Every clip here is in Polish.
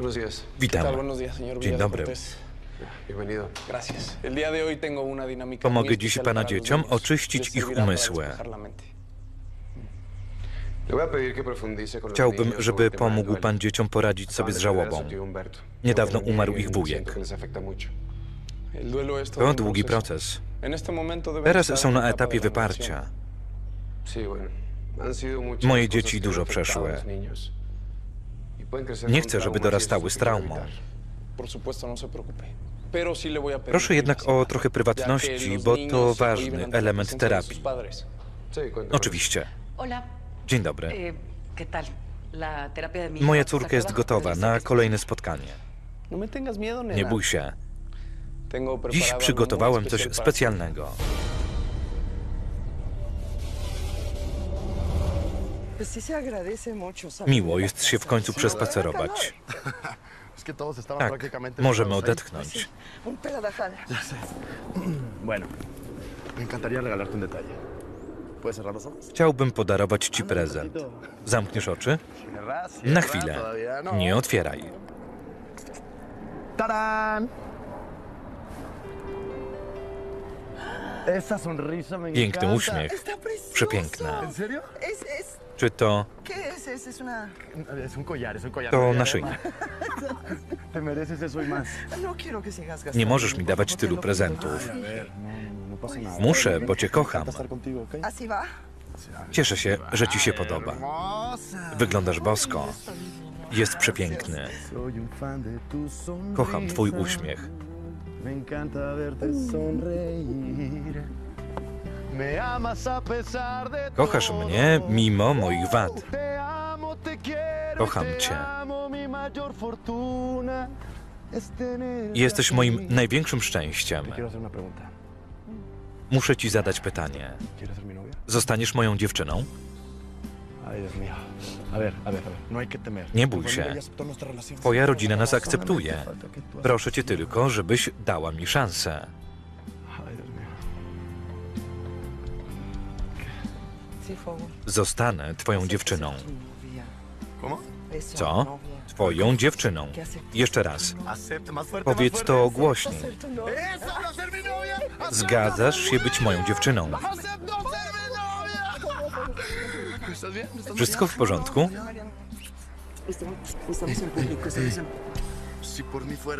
Buenos días. ¿Qué Witam. Dzień dobry. Pomogę dziś pana dzieciom oczyścić ich umysły. Chciałbym, żeby pomógł pan dzieciom poradzić sobie z żałobą. Niedawno umarł ich wujek. To długi proces. Teraz są na etapie wyparcia. Moje dzieci dużo przeszły. Nie chcę, żeby dorastały z traumą. No Proszę jednak o trochę prywatności, bo to ważny element terapii. Oczywiście. Dzień dobry. eh, Moja córka jest gotowa na kolejne spotkanie. No. Nie bój się. Dziś przygotowałem coś specjalnego. Miło jest się w końcu przespacerować. Tak, możemy odetchnąć. Chciałbym podarować ci prezent. Zamkniesz oczy? Na chwilę. no. Nie otwieraj. Piękny uśmiech. Przepiękna. Czy to to naszyjnik? Más. No. Nie możesz mi dawać tylu prezentów. no, no. Muszę, bo cię kocham. Cieszę się, że ci się podoba. Wyglądasz bosko. Jest przepiękny. Kocham twój uśmiech. Me encanta verte sonreír. Kochasz mnie mimo moich wad. Kocham cię. Jesteś moim największym szczęściem. Muszę ci zadać pytanie. Zostaniesz moją dziewczyną? No. Nie bój się. Twoja rodzina nas akceptuje. Proszę cię tylko, żebyś dała mi szansę. Zostanę twoją dziewczyną. Co? Twoją dziewczyną. Jeszcze raz. Powiedz to głośniej. Zgadzasz się być moją dziewczyną. Acepto ser mi novia. ¿Estás bien? ¿Estás Wszystko w porządku?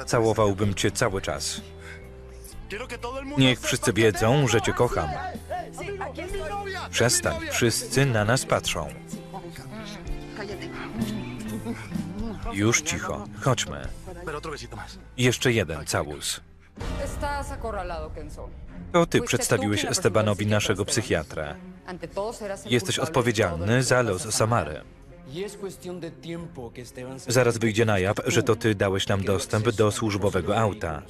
Całowałbym cię cały czas. Niech wszyscy wiedzą, że cię kocham. Przestań, wszyscy na nas patrzą. Już cicho, chodźmy. Jeszcze jeden całus. To ty przedstawiłeś Estebanowi naszego el Jesteś odpowiedzialny za los. Samary. Zaraz wyjdzie na jaw, że to ty dałeś nam dostęp do służbowego auta.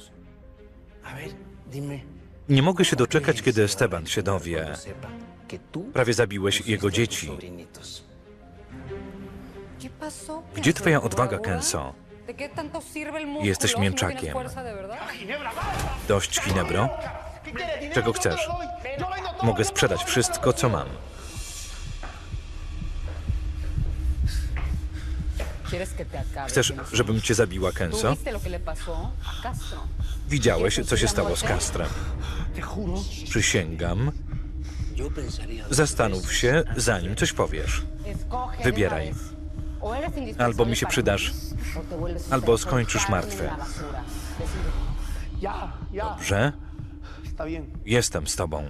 Nie mogę się doczekać, kiedy Esteban się dowie. Prawie zabiłeś jego dzieci. sobrinitos. ¿Qué pasó, Gdzie twoja ¿Por odwaga, músculo Jesteś mięczakiem. Dość, Ginebro? Czego chcesz? Mogę sprzedać wszystko, co mam. ¿Quieres que te acabe, Chcesz, żebym cię zabiła, ¿Tú Widziałeś, co się stało z juro. Przysięgam. Zastanów się, zanim coś powiesz. Wybieraj. Albo mi się przydasz, albo skończysz martwy. Dobrze? Jestem z tobą.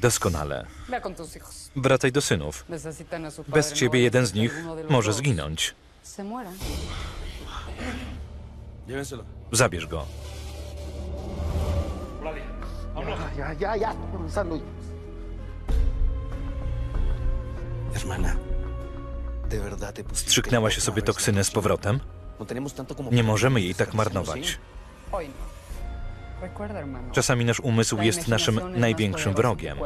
Doskonale. Wracaj do synów. Bez ciebie jeden z nich może zginąć. Zabierz go. Ya. Hermana, ¿de verdad te pusiste Strzyknęła się sobie toksynę z powrotem? No tenemos tanto como Nie możemy jej tak marnować. no. Recuerda, hermano. Czasami nasz umysł jest naszym największym wrogiem.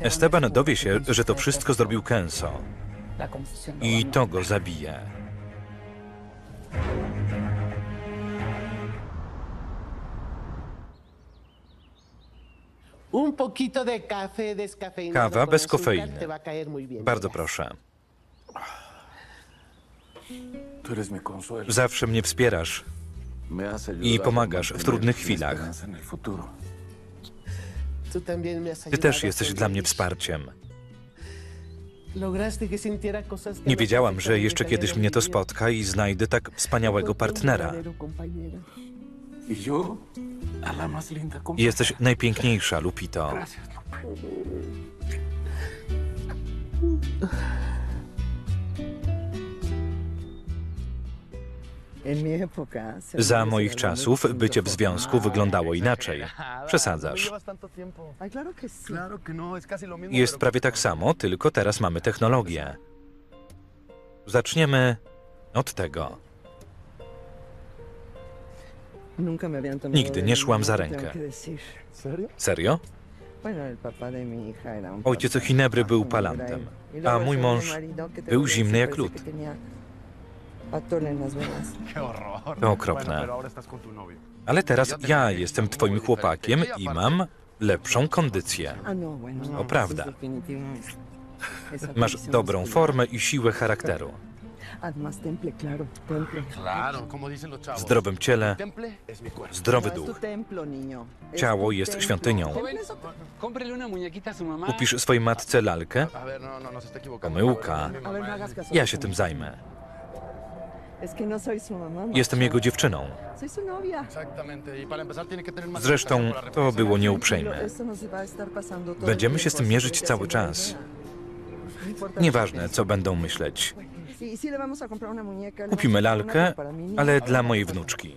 Esteban dowie się, że to wszystko zrobił Kenzo lo i to go zabije. Kawa bez kofeiny. Bardzo proszę. Zawsze mnie wspierasz. I pomagasz w trudnych chwilach. Ty też jesteś dla mnie wsparciem. Nie wiedziałam, że jeszcze kiedyś mnie to spotka i znajdę tak wspaniałego partnera. Jesteś najpiękniejsza, Lupito. Za moich czasów bycie w związku wyglądało inaczej. Przesadzasz. Jest prawie tak samo, tylko teraz mamy technologię. Zaczniemy od tego. Nigdy nie szłam za rękę. Serio? Ojciec Chinebry był palantem, a mój mąż był zimny jak lód. To okropne. Ale teraz ja jestem twoim chłopakiem i mam lepszą kondycję. To prawda. Masz dobrą formę i siłę charakteru. W zdrowym ciele zdrowy duch. Ciało jest świątynią. Cómprele una muñequita a su mamá. Kupisz swojej matce lalkę? A ver, no, no, no se está equivocando. Pomyłka. Ja się tym zajmę. Jestem jego dziewczyną. Exactamente. Y para empezar tiene que tener más Zresztą educación por la to było nieuprzejme. Będziemy się z tym mierzyć cały czas. Nieważne, co będą myśleć. Kupimy lalkę, ale dla mojej wnuczki.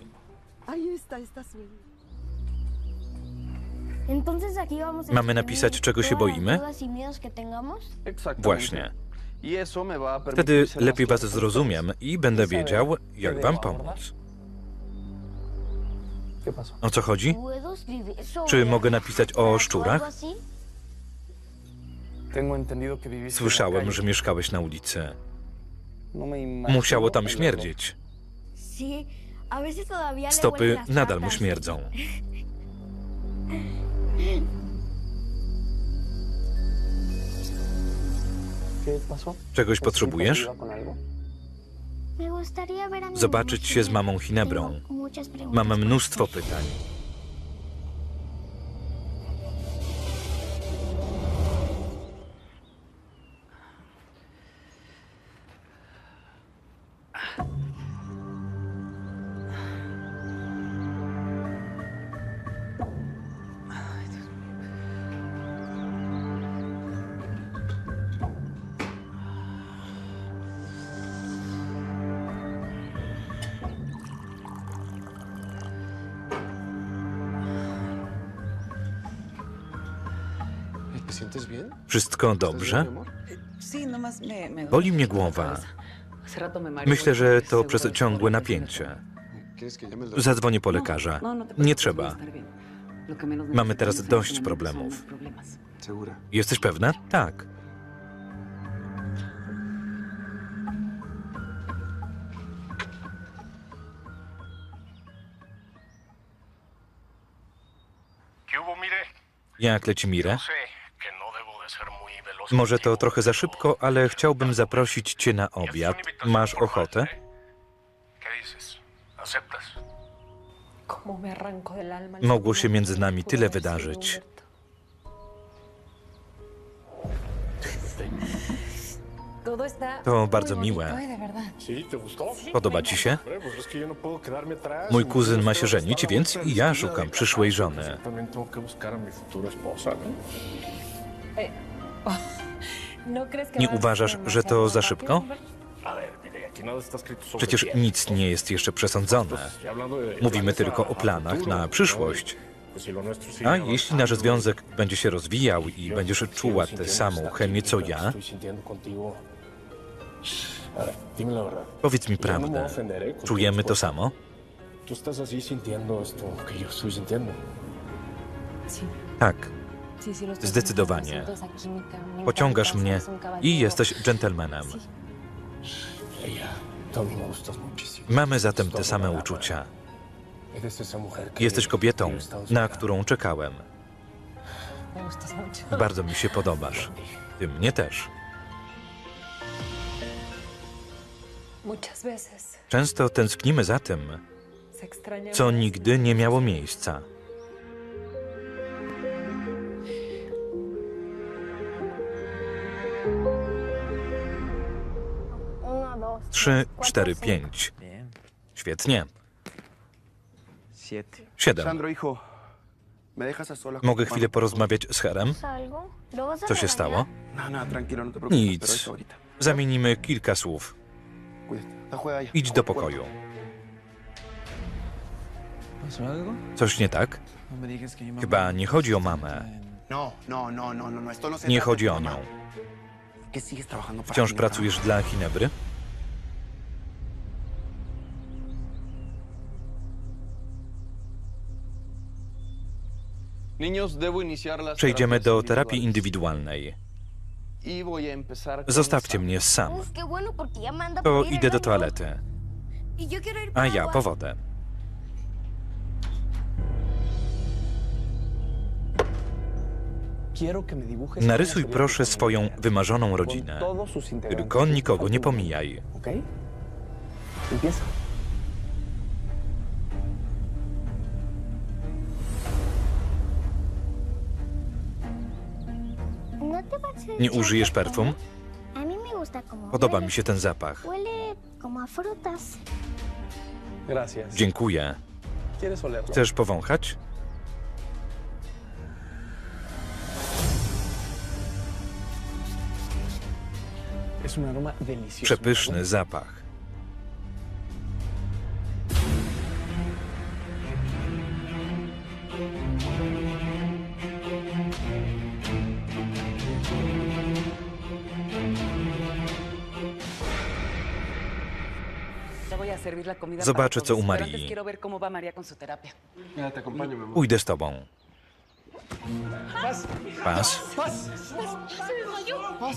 Mamy napisać, czego się boimy? Exactamente. Właśnie. Y Wtedy lepiej was zrozumiem i będę wiedział, jak wam pomóc. O co chodzi? Czy mogę napisać o szczurach? Słyszałem, że mieszkałeś na ulicy. No Musiało tam śmierdzieć. Stopy nadal mu śmierdzą. Czegoś ¿Estás potrzebujesz? Zobaczyć się z mamą Hinebrą. Mam mnóstwo pytań. Wszystko ¿Estás bien, dobrze? me Boli mnie głowa. Myślę, że to przez ciągłe napięcie. Zadzwonię po lekarza. No, no te Nie trzeba. Mamy teraz dość problemów. Jesteś pewna? Tak. Jak leci Mire? Może to trochę za szybko, ale chciałbym zaprosić cię na obiad. Masz ochotę? Mogło się między nami tyle wydarzyć. To bardzo miłe. Podoba ci się? Mój kuzyn ma się żenić, więc i ja szukam przyszłej żony. Nie uważasz, że to za szybko? Przecież nic nie jest jeszcze przesądzone. Mówimy tylko o planach na przyszłość. A jeśli nasz związek będzie się rozwijał i będziesz czuła tę samą chemię co ja, powiedz mi prawdę. Czujemy to samo? Tak, zdecydowanie. Pociągasz mnie i jesteś dżentelmenem. Mamy zatem te same uczucia. Jesteś kobietą, na którą czekałem. Bardzo mi się podobasz. Ty mnie też. Często tęsknimy za tym, co nigdy nie miało miejsca. Trzy, cztery, pięć. Świetnie. Siedem. Mogę chwilę porozmawiać z Herem? Co się stało? No, no, no. Nic. Zamienimy kilka słów. Idź do pokoju. Coś nie tak? Chyba nie chodzi o mamę. Nie chodzi o nią. mamá. ¿Qué sigues trabajando para Wciąż pracujesz dla Ginebry? Przejdziemy do terapii indywidualnej. Zostawcie mnie sam. To idę do toalety. A ja po wodę. Narysuj proszę swoją wymarzoną rodzinę. Tylko nikogo nie pomijaj. Nie użyjesz perfum? Podoba mi się ten zapach. Dziękuję. Chcesz powąchać? Przepyszny zapach. Te acompaño, mi amor. Pójdę z tobą. Pas?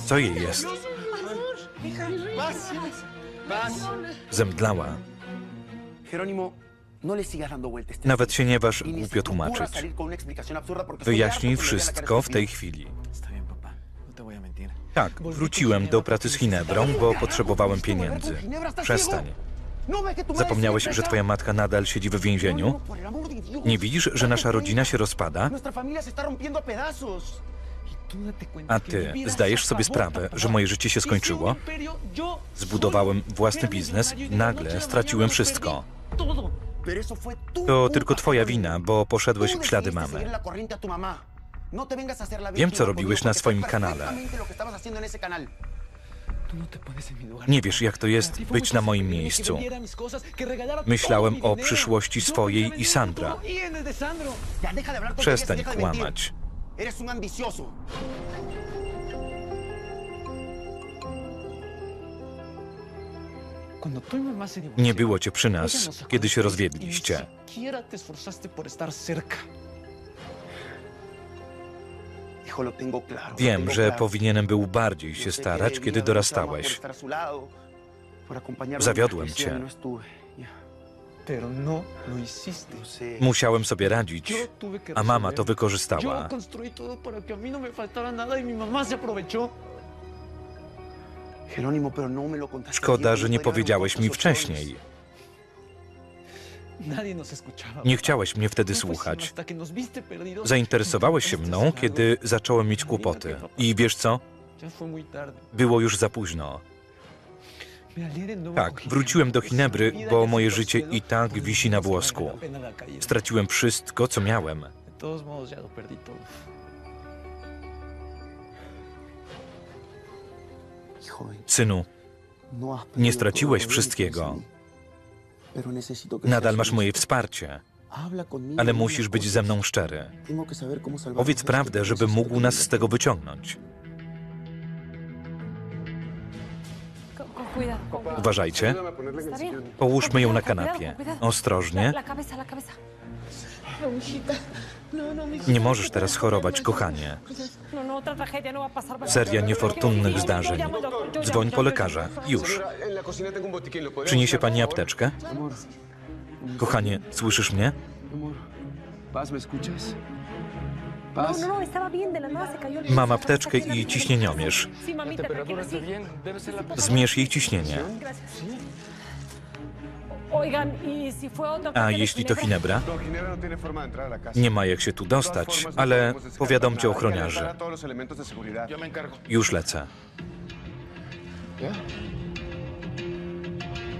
Co jej jest? Zemdlała. No. Nawet się nie waż głupio tłumaczyć. Wyjaśnij wszystko w tej chwili. No. Tak, wróciłem do pracy z Ginebrą, bo potrzebowałem pieniędzy. Przestań. Zapomniałeś, że twoja matka nadal siedzi w więzieniu? Nie widzisz, że nasza rodzina się rozpada? A. A ty zdajesz sobie sprawę, że moje życie się skończyło? Zbudowałem własny biznes i nagle straciłem wszystko. To tylko twoja wina, bo poszedłeś w ślady mamy. No Wiem, co robiłeś na swoim kanale. Nie wiesz, jak to jest być na moim miejscu. Myślałem o przyszłości swojej i Sandra. Y Przestań kłamać. Ambicioso. Nie było cię przy nas, kiedy się rozwiedliście. Wiem, że powinienem był bardziej się starać, kiedy dorastałeś. Zawiodłem cię. no Musiałem sobie radzić, a mama to wykorzystała. Szkoda, że nie powiedziałeś mi wcześniej. Nie chciałeś mnie wtedy słuchać. Zainteresowałeś się mną, kiedy zacząłem mieć kłopoty. I wiesz co? Było już za późno. Tak, wróciłem do Ginebry, bo moje życie i tak wisi na włosku. Straciłem wszystko, co miałem. Synu, nie straciłeś wszystkiego. Nadal masz moje wsparcie, ale musisz być ze mną szczery. Powiedz prawdę, żebym mógł nas z tego wyciągnąć. Uważajcie, połóżmy ją na kanapie. Ostrożnie. La cabeza. Nie możesz teraz chorować, kochanie. No, no, no. Seria niefortunnych zdarzeń. Dzwoń po lekarza. Już. Señora, en la cocina tengo un botiquín. ¿Lo podría Przyniesie pani apteczkę? Kochanie, słyszysz mnie? No, no, no, Mam apteczkę i ciśnieniomierz. Zmierz jej ciśnienie. A jeśli to Ginebra? No. Nie ma jak się tu dostać, ale ochroniarzy. Yo me encargo. Już lecę. ¿Ya?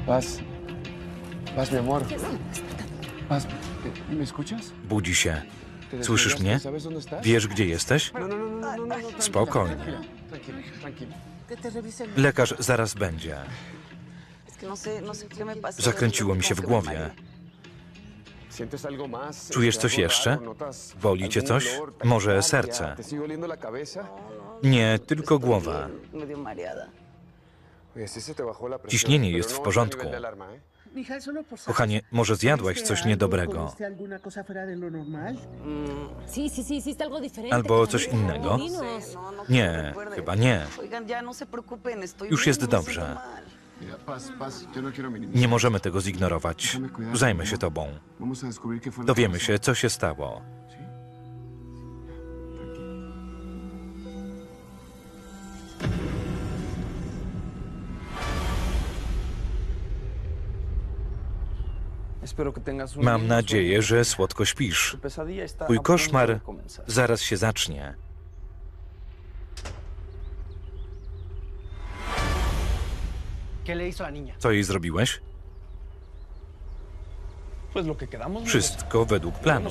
Paz. Paz, mi amor. Paz, ¿me- ¿me escuchas? Budzi się. ¿Te Słyszysz mnie? Wiesz, gdzie jesteś? Spokojnie. Lekarz zaraz będzie. Zakręciło mi się w głowie. ¿Czujesz coś jeszcze? Boli cię coś? Może serce? Nie, tylko głowa. Ciśnienie jest no w a porządku. ¿eh? Saber. Kochanie, może zjadłaś ¿Viste coś niedobrego. Albo coś innego? No, no Nie, chyba nie. No Już jest no dobrze. Nie możemy tego zignorować. Zajmę się tobą. Dowiemy się, co się stało. Mam nadzieję, że słodko śpisz. Twój koszmar zaraz się zacznie. Co jej zrobiłeś? Wszystko według planu.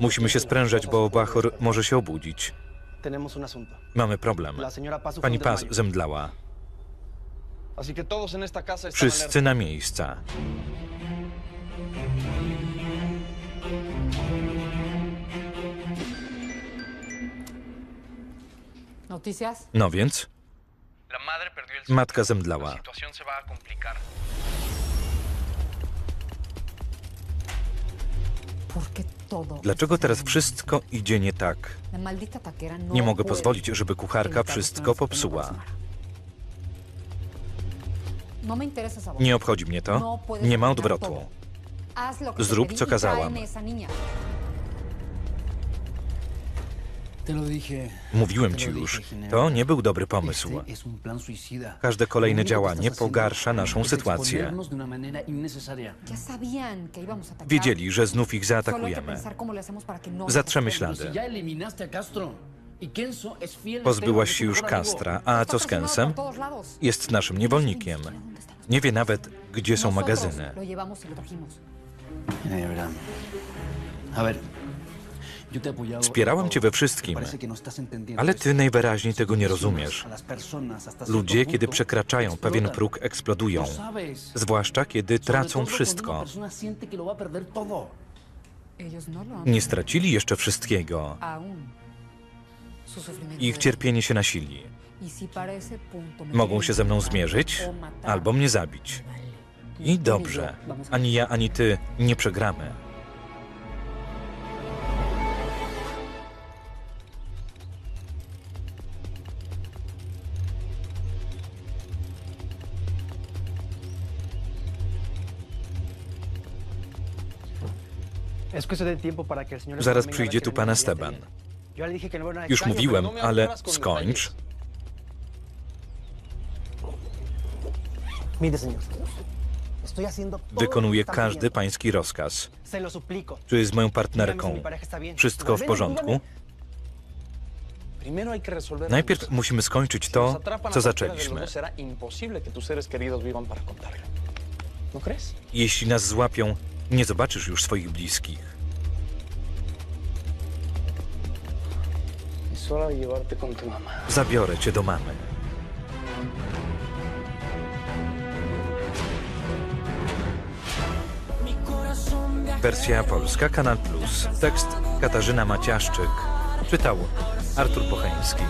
Musimy się sprężać, bo Bachor może się obudzić. Mamy problem. Pani Paz zemdlała. Wszyscy na miejsca. No więc, La madre perdió el matka zemdlała. Dlaczego teraz wszystko idzie nie tak? No Nie mogę pozwolić, żeby kucharka wszystko popsuła. no. Nie obchodzi mnie to. No Nie ma odwrotu. Zrób, co y kazałam. Mówiłem ci już, to nie był dobry pomysł. Każde kolejne działanie pogarsza naszą sytuację. Wiedzieli, że znów ich zaatakujemy. no Zatrzemy ślady. Y Pozbyłaś się już. Castra, a co z Kensem? Jest naszym niewolnikiem. Nie wie nawet, gdzie są magazyny. Y verán. A ver. Wspierałem cię we wszystkim, ale ty najwyraźniej tego nie rozumiesz. Ludzie, kiedy przekraczają pewien próg, eksplodują. Zwłaszcza, kiedy tracą wszystko. no Nie stracili jeszcze wszystkiego. Ich cierpienie się nasili. Y Mogą się ze mną zmierzyć albo mnie zabić. I dobrze. Ani ja, ani ty nie przegramy. Zaraz przyjdzie tu pan Esteban. No Już mówiłem, no ale skończ. Wykonuję każdy pański rozkaz. Czy z moją partnerką wszystko w porządku? Najpierw musimy skończyć to, co zaczęliśmy. ¿No? Jeśli nas złapią, nie zobaczysz już swoich bliskich. De llevarte con tu mamá. Zabiorę cię do mamy. Wersja polska, Kanal Plus. Tekst Katarzyna Maciaszczyk. Czytał Artur Pocheński.